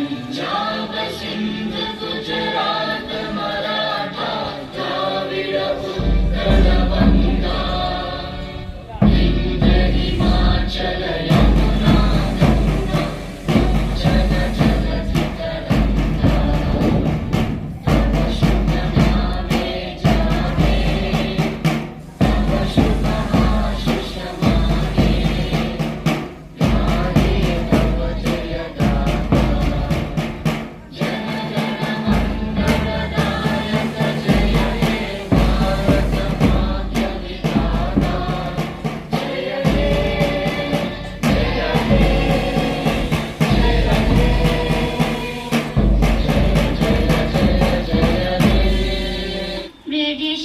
British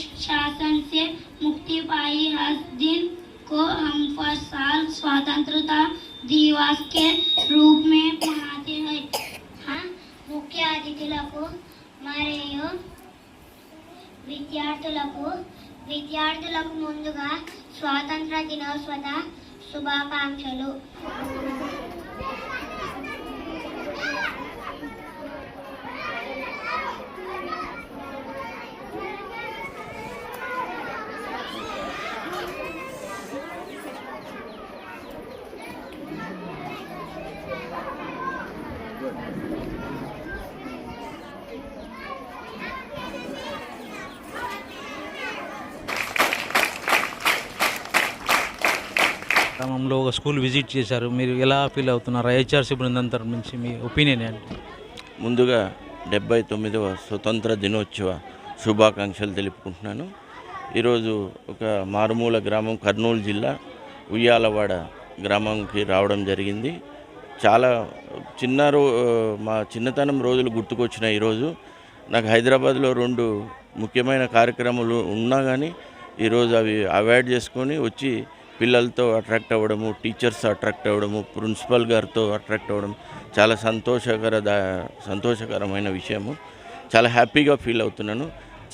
शासन से मुक्ति पाई हर दिन को हम हर साल स्वतंत्रता दिवस के रूप में मनाते हैं हाँ ముఖ్య అతిథులకు మరియు విద్యార్థులకు విద్యార్థులకు ముందుగా స్వాతంత్ర దినోత్సవ శుభాకాంక్షలు గ్రామంలో ఒక స్కూల్ విజిట్ చేశారు. మీరు ఎలా ఫీల్ అవుతున్నారు? ఐహెచ్ఆర్సీ బృందం తరపు నుంచి మీ ఒపీనియన్ ఏంటి? ముందుగా డెబ్బై తొమ్మిదవ స్వతంత్ర దినోత్సవ శుభాకాంక్షలు తెలుపుకుంటున్నాను. ఈరోజు ఒక మారుమూల గ్రామం కర్నూలు జిల్లా ఉయ్యాలవాడ గ్రామంకి రావడం జరిగింది. చాలా చిన్న రో మా చిన్నతనం రోజులు గుర్తుకొచ్చినాయి ఈరోజు. నాకు హైదరాబాద్లో రెండు ముఖ్యమైన కార్యక్రమాలు ఉన్నా కానీ ఈరోజు అవి అవాయిడ్ చేసుకొని వచ్చి పిల్లలతో అట్రాక్ట్ అవ్వడము టీచర్స్ అట్రాక్ట్ అవ్వడము ప్రిన్సిపల్ గారితో అట్రాక్ట్ అవ్వడం చాలా సంతోషకర సంతోషకరమైన విషయము. చాలా హ్యాపీగా ఫీల్ అవుతున్నాను.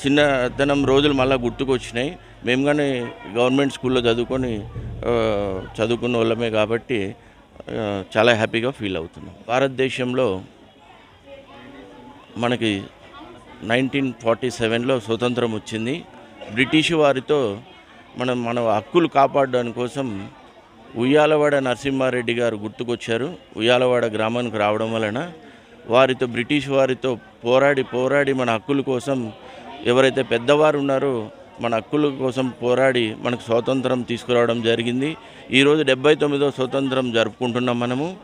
చిన్నతనం రోజులు మళ్ళీ గుర్తుకొచ్చినాయి. మేము కానీ గవర్నమెంట్ స్కూల్లో చదువుకొని చదువుకున్న వాళ్ళమే కాబట్టి చాలా హ్యాపీగా ఫీల్ అవుతున్నాం. భారతదేశంలో మనకి నైన్టీన్ ఫార్టీ సెవెన్లో స్వతంత్రం వచ్చింది. బ్రిటిష్ వారితో మనం మన హక్కులు కాపాడడానికి కోసం ఉయ్యాలవాడ నరసింహారెడ్డి గారు గుర్తుకొచ్చారు. ఉయ్యాలవాడ గ్రామానికి రావడం వలన వారితో బ్రిటిష్ వారితో పోరాడి పోరాడి మన హక్కుల కోసం ఎవరైతే పెద్దవారు ఉన్నారో మన హక్కుల కోసం పోరాడి మనకు స్వాతంత్రం తీసుకురావడం జరిగింది. ఈరోజు డెబ్బై తొమ్మిదో స్వతంత్రం జరుపుకుంటున్నాం మనము.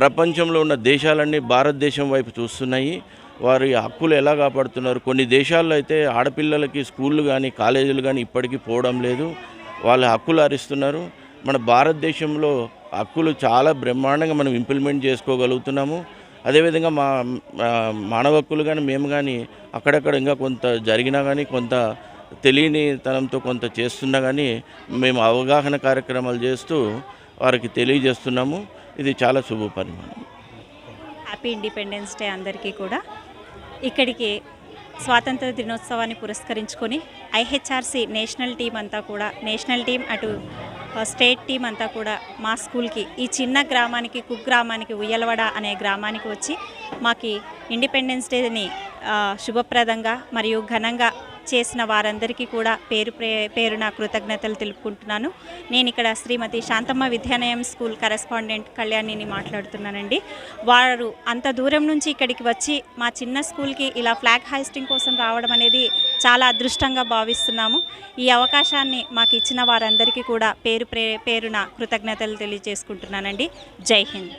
ప్రపంచంలో ఉన్న దేశాలన్నీ భారతదేశం వైపు చూస్తున్నాయి. వారి హక్కులు ఎలా కాపాడుతున్నారు? కొన్ని దేశాల్లో అయితే ఆడపిల్లలకి స్కూళ్ళు కానీ కాలేజీలు కానీ ఇప్పటికీ పోవడం లేదు. వాళ్ళ హక్కులు హరిస్తున్నారు మన భారతదేశంలో హక్కులు చాలా బ్రహ్మాండంగా మనం ఇంప్లిమెంట్ చేసుకోగలుగుతున్నాము. అదేవిధంగా మా మా మానవ హక్కులు కానీ మేము కానీ అక్కడక్కడ ఇంకా కొంత జరిగినా కానీ కొంత తెలియని తనంతో కొంత చేస్తున్నా కానీ మేము అవగాహన కార్యక్రమాలు చేస్తూ వారికి తెలియజేస్తున్నాము. ఇది చాలా శుభ పరిమాణం హ్యాపీ ఇండిపెండెన్స్ డే అందరికీ కూడా. ఇక్కడికి స్వాతంత్ర దినోత్సవాన్ని పురస్కరించుకొని ఐహెచ్ఆర్సి నేషనల్ టీం అంతా కూడా నేషనల్ టీం అటు స్టేట్ టీం అంతా కూడా మా స్కూల్కి ఈ చిన్న గ్రామానికి కుక్ గ్రామానికి ఉయ్యలవడ అనే గ్రామానికి వచ్చి మాకి ఇండిపెండెన్స్ డేని శుభప్రదంగా మరియు ఘనంగా చేసిన వారందరికీ కూడా పేరు ప్రే పేరున కృతజ్ఞతలు తెలుపుకుంటున్నాను. నేను ఇక్కడ శ్రీమతి శాంతమ్మ విద్యాలయం స్కూల్ కరెస్పాండెంట్ కళ్యాణిని మాట్లాడుతున్నానండి. వారు అంత దూరం నుంచి ఇక్కడికి వచ్చి మా చిన్న స్కూల్కి ఇలా ఫ్లాగ్ హైస్టింగ్ కోసం రావడం అనేది చాలా అదృష్టంగా భావిస్తున్నాము. ఈ అవకాశాన్ని మాకు ఇచ్చిన వారందరికీ కూడా పేరు ప్రే పేరున కృతజ్ఞతలు తెలియజేసుకుంటున్నానండి. జై హింద్.